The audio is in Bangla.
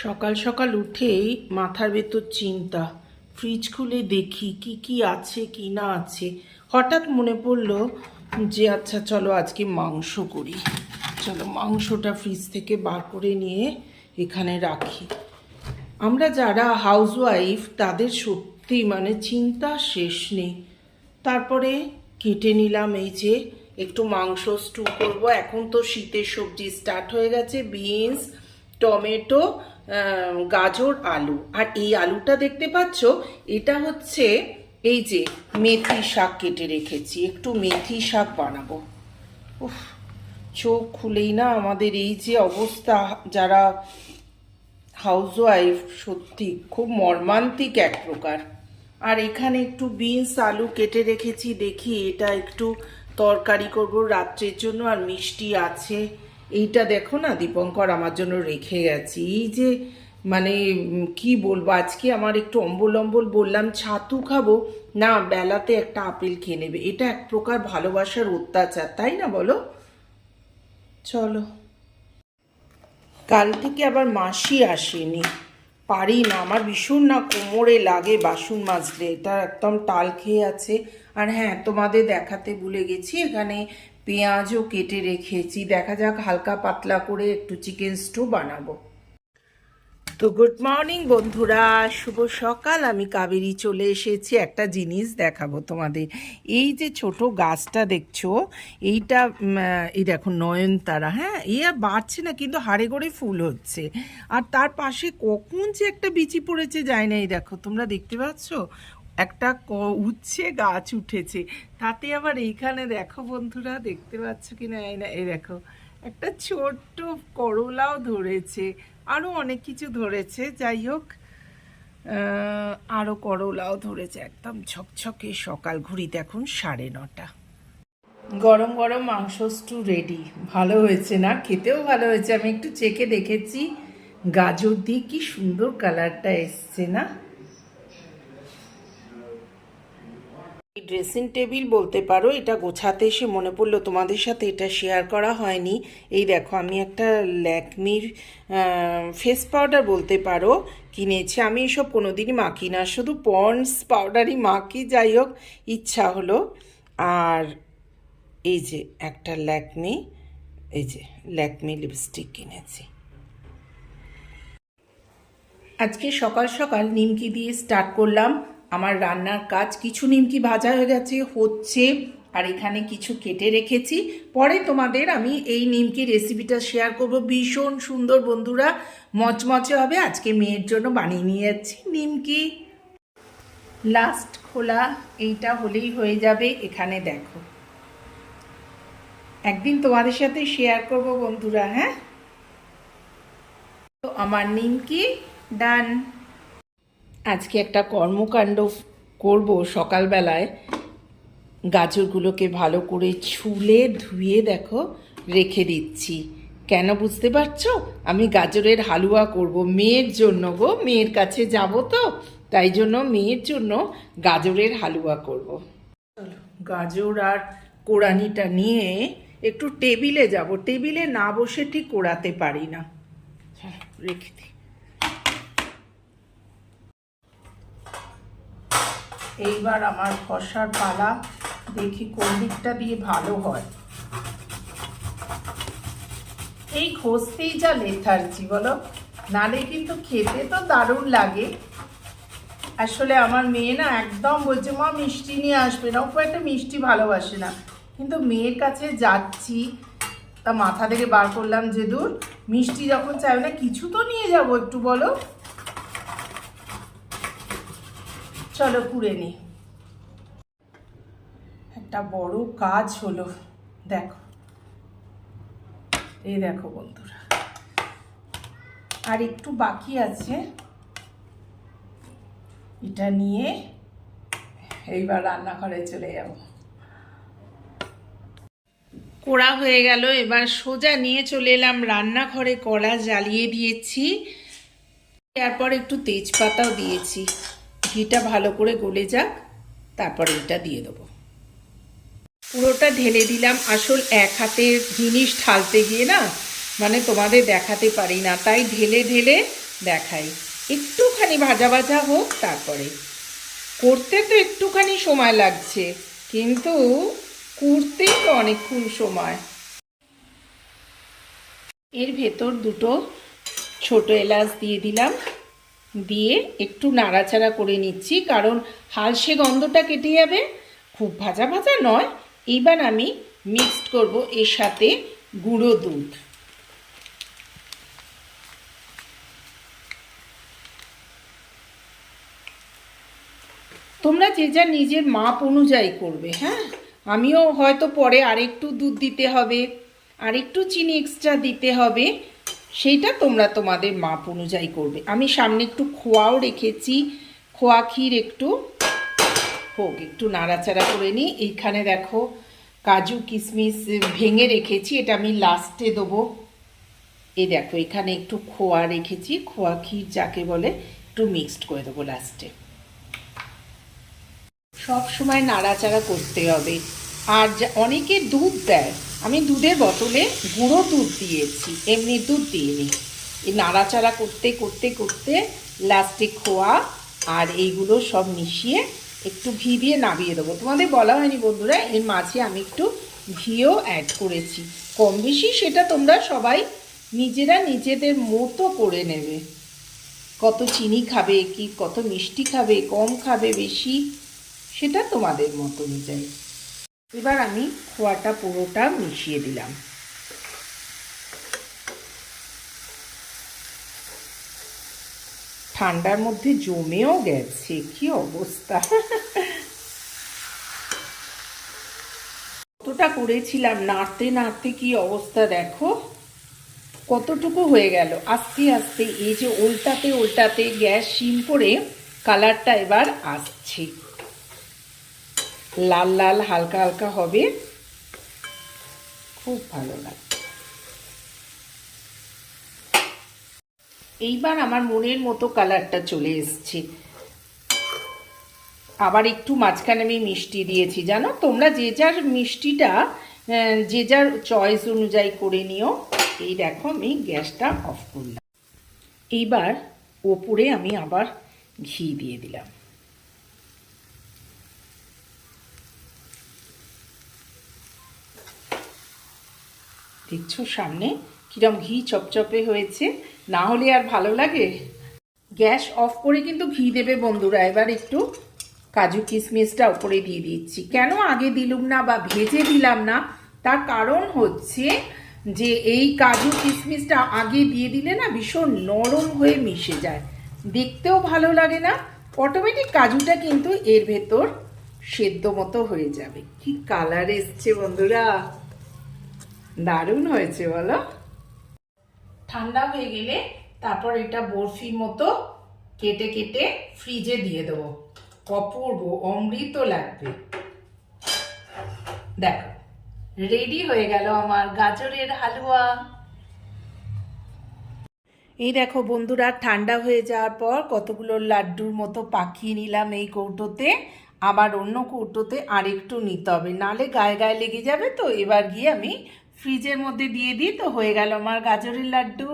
সকাল সকাল উঠেই মাথার ভেতর চিন্তা। ফ্রিজ খুলে দেখি কি কি আছে, কি না আছে। হঠাৎ মনে পড়ল যে আচ্ছা চলো আজকে মাংস করি। চলো মাংসটা ফ্রিজ থেকে বার করে নিয়ে এখানে রাখি। আমরা যারা হাউসওয়াইফ, তাদের সত্যি মানে চিন্তা শেষ নেই। তারপরে কেটে নিলাম এই যে, একটু মাংস স্টু করব। এখন তো শীতের সবজি স্টার্ট হয়ে গেছে, বিনস টমেটো গাজর, আলু। আর এই আলুটা দেখতে পাচ্ছ, এটা হচ্ছে এই যে মেথি শাক কেটে রেখেছি, একটু মেথি শাক বানাবো। উফ, চোখ খুলেই না আমাদের এই যে অবস্থা, যারা হাউসওয়াইফ সত্যি খুব মর্মান্তিক এক প্রকার। আর এখানে একটু বিনস আলু কেটে রেখেছি, দেখি এটা একটু তরকারি করব রাত্রের জন্য, আর মিষ্টি আছে। এইটা দেখো না, দীপঙ্কর আমার জন্য রেখে গেছি। এই যে মানে কি বলব, আজকে আমার একটু অম্বল অম্বল বললাম, ছাতু খাব। না, বেলাতে একটা আপেল খেয়ে নেবে। এটা এক প্রকার ভালোবাসার অত্যাচার, তাই না বলো? চলো। কাল থেকে আবার মাসি আসেনি। পারি না, আমার ভীষণ না কোমরে লাগে বাসন মাজলে এটা একদম টাল খেয়ে আছে। আর হ্যাঁ তোমাদের দেখাতে ভুলে গেছি, এখানে পেঁয়াজও কেটে রেখেছি। দেখা যাক হালকা পাতলা করে একটু চিকেন স্টু বানাবো। তো গুড মর্নিং বন্ধুরা, শুভ সকাল। আমি কাবেরি চলে এসেছি একটা জিনিস দেখাবো তোমাদের। এই যে ছোট গাছটা দেখছ, এইটা এই দেখো নয়নতারা হ্যাঁ? এ আর বাড়ছে না, কিন্তু হাড়ে করে ফুল হচ্ছে। আর তার পাশে কখন যে একটা বিচি পড়েছে যায় না, এই দেখো, তোমরা দেখতে পাচ্ছ? একটা উচ্ছে গাছ উঠেছে। তাতে আবার এইখানে দেখো বন্ধুরা, দেখতে পাচ্ছ কি না এই না, এই দেখো, একটা ছোট্ট করলাও ধরেছে আরও অনেক কিছু ধরেছে। যাই হোক আরও করলাও ধরেছে একদম ঝকঝকে সকাল ঘুরিতে এখন সাড়ে নটা। গরম গরম মাংস স্টু রেডি ভালো হয়েছে না? খেতেও ভালো হয়েছে। আমি একটু চেকে দেখেছি। গাজর দিয়ে কি সুন্দর কালারটা এসছে না? ড্রেসিং টেবিল বলতে পারো, এটা গোছাতে এসে মনে পড়ল তোমাদের সাথে এটা শেয়ার করা হয়নি। এই দেখো, আমি একটা ল্যাকমির ফেস পাউডার বলতে পারো, কিনেছি। আমি এসব কোনোদিনই মাখি না, শুধু পন্ডস পাউডারই মাখি, যাই হোক, ইচ্ছা হলো। আর এই যে একটা ল্যাকমি, এই যে ল্যাকমি লিপস্টিক কিনেছি। আজকে সকাল সকাল নিমকি দিয়ে স্টার্ট করলাম। আমার রান্নার কাজ কিছু নিমকি ভাজা হয়ে গেছে, হচ্ছে, আর এখানে কিছু কেটে রেখেছি। পরে তোমাদের আমি এই নিমকি রেসিপিটা শেয়ার করব। ভীষণ সুন্দর বন্ধুরা, মচমচে হবে। আজকে মেয়ের জন্য বানিয়ে নিয়ে যাচ্ছি নিমকি। লাস্ট খোলা, এইটা হলেই হয়ে যাবে। এখানে দেখো। একদিন তোমাদের সাথে শেয়ার করব বন্ধুরা হ্যাঁ? তো আমার নিমকি ডান আজকে একটা কর্মকাণ্ড করব সকালবেলায়। গাজরগুলোকে ভালো করে ছুলে ধুয়ে দেখো, রেখে দিচ্ছি। কেন বুঝতে পারছ? আমি গাজরের হালুয়া করব, মেয়ের জন্য গো, মেয়ের কাছে যাব তো, তাই জন্য মেয়ের জন্য গাজরের হালুয়া করব। চলো, গাজর আর কোড়ানিটা নিয়ে একটু টেবিলে যাব। টেবিলে না বসে ঠিক কোড়াতে পারি না। রেখে দিই। এইবার আমার খসার পালা, দেখি কোন দিকটা দিয়ে ভালো হয়। এই ঘষতেই যা লেথার্জি, বলো? নালে কিন্তু খেতে তো দারুণ লাগে। আসলে আমার মেয়ে না একদম বলছে, মা, মিষ্টি নিয়ে আসবে না। খুব একটা মিষ্টি ভালোবাসে না। কিন্তু মেয়ের কাছে যাচ্ছি, তা মাথা থেকে বার করলাম যে, দূর, মিষ্টি যখন চাইবে না, কিছু তো নিয়ে যাব একটু, বলো? চলো কুড়ে নি। একটা বড় কাজ হলো, দেখো। এই দেখো বন্ধুরা। আর একটু বাকি আছে। এটা নিয়ে এইবার রান্নাঘরে চলে যাব। কোড়া হয়ে গেল, এবার সোজা নিয়ে চলে এলাম রান্নাঘরে কড়া জ্বালিয়ে দিয়েছি। তারপর একটু তেজপাতাও দিয়েছি। ঘিটা ভালো করে গলে যাক, তারপর এটা দিয়ে দেবো। পুরোটা ঢেলে দিলাম। আসল এক হাতের জিনিস ঢালতে গিয়ে না মানে তোমাদের দেখাতে পারি না, তাই ঢেলে ঢেলে দেখাই। একটুখানি ভাজা ভাজা হোক, তারপরে। করতে তো একটুখানি সময় লাগছে, কিন্তু কুড়তেই তো অনেকক্ষণ সময়। এর ভেতর দুটো ছোট এলাচ দিয়ে দিলাম। দিয়ে একটু নাড়াচাড়া করে নিচ্ছি, কারণ হালসে গন্ধটা কেটে যাবে। খুব ভাজা ভাজা নয়, এইবার আমি মিক্সড করব এর সাথে গুঁড়ো দুধ। তোমরা যে যা নিজের মাপ অনুযায়ী করবে হ্যাঁ? আমিও হয়তো পরে আরেকটু দুধ দিতে হবে, আরেকটু চিনি এক্সট্রা দিতে হবে। সেইটা তোমরা তোমাদের মাপ অনুযায়ী করবে। আমি সামনে একটু খোয়াও রেখেছি। খোয়া ক্ষীর একটু হোক, একটু নাড়াচাড়া করে নিই। এইখানে দেখো কাজু কিশমিশ ভেঙে রেখেছি, এটা আমি লাস্টে দেবো। এই দেখো, এখানে একটু খোয়া রেখেছি। খোয়া ক্ষীর যাকে বলে, একটু মিক্সড করে দেবো লাস্টে। সব সময় নাড়াচাড়া করতে হবে। আর অনেকে দুধ দেয় আমি দুধের বোতলে গুঁড়ো দুধ দিয়েছি, এমনি দুধ দিইনি। এই নাড়াচাড়া করতে করতে করতে লাস্টে খোয়া আর এইগুলো সব মিশিয়ে একটু ঘি দিয়ে নামিয়ে দেবো। তোমাদের বলা হয়নি বন্ধুরা, এর মাঝে আমি একটু ঘিও অ্যাড করেছি। কম বেশি সেটা তোমরা সবাই নিজেরা নিজেদের মতো করে নেবে। কত চিনি খাবে কি, কত মিষ্টি খাবে, কম খাবে বেশি, সেটা তোমাদের মতো অনুযায়ী। এবার আমি খোয়াটা, পুরোটা মিশিয়ে দিলাম। ঠান্ডার মধ্যে জমেও গেছে, কি অবস্থা? কতটা করেছিলাম, নাড়তে নাড়তে কি অবস্থা দেখো। কতটুকু হয়ে গেল? আস্তে আস্তে এই যে উল্টাতে উল্টাতে গ্যাস সিম করে কালারটা এবার আসছে। লাল লাল হালকা হালকা হবে। খুব ভালো লাগবে। এইবার আমার মনের মতো কালারটা চলে এসছে। আবার একটু মাঝখানে আমি মিষ্টি দিয়েছি, জানো? তোমরা যে যার মিষ্টিটা যে যার চয়েস অনুযায়ী করে নিও। এই দেখো আমি গ্যাসটা অফ করলাম। এইবার ওপরে আমি আবার ঘি দিয়ে দিলাম। দেখছ সামনে? কিরম ঘি চপচপে হয়েছে। না হলে আর ভালো লাগে? গ্যাস অফ করে কিন্তু ঘি দেবে বন্ধুরা। এবার একটু কাজু কিশমিশটা উপরে দিয়ে দিচ্ছি। কেন আগে দিলুম না বা ভেজে দিলাম না? তার কারণ হচ্ছে যে এই কাজু কিশমিশটা আগে দিয়ে দিলে না ভীষণ নরম হয়ে মিশে যায়। দেখতেও ভালো লাগে না। অটোমেটিক কাজুটা কিন্তু এর ভেতর সেদ্ধ মতো হয়ে যাবে। কি কালার এসছে বন্ধুরা! দারুণ হয়েছে বলো। ঠান্ডা হয়ে গেলে তারপর এটা বরফির মতো কেটে কেটে ফ্রিজে দিয়ে দেবো। অপূর্ব অমৃত লাগবে। দেখো রেডি হয়ে গেল আমার গাজরের হালুয়া। এই দেখো বন্ধুরা ঠান্ডা হয়ে যাওয়ার পর কতগুলো লাড্ডুর মতো পাকিয়ে নিলাম এই কৌটোতে। আবার অন্য কৌটোতে আরেকটু নিতে হবে নালে গায়ে গায়ে লেগে যাবে তো। এবার গিয়ে আমি ফ্রিজের মধ্যে দিয়ে দিই তো হয়ে গেল আমার গাজরের লাড্ডু।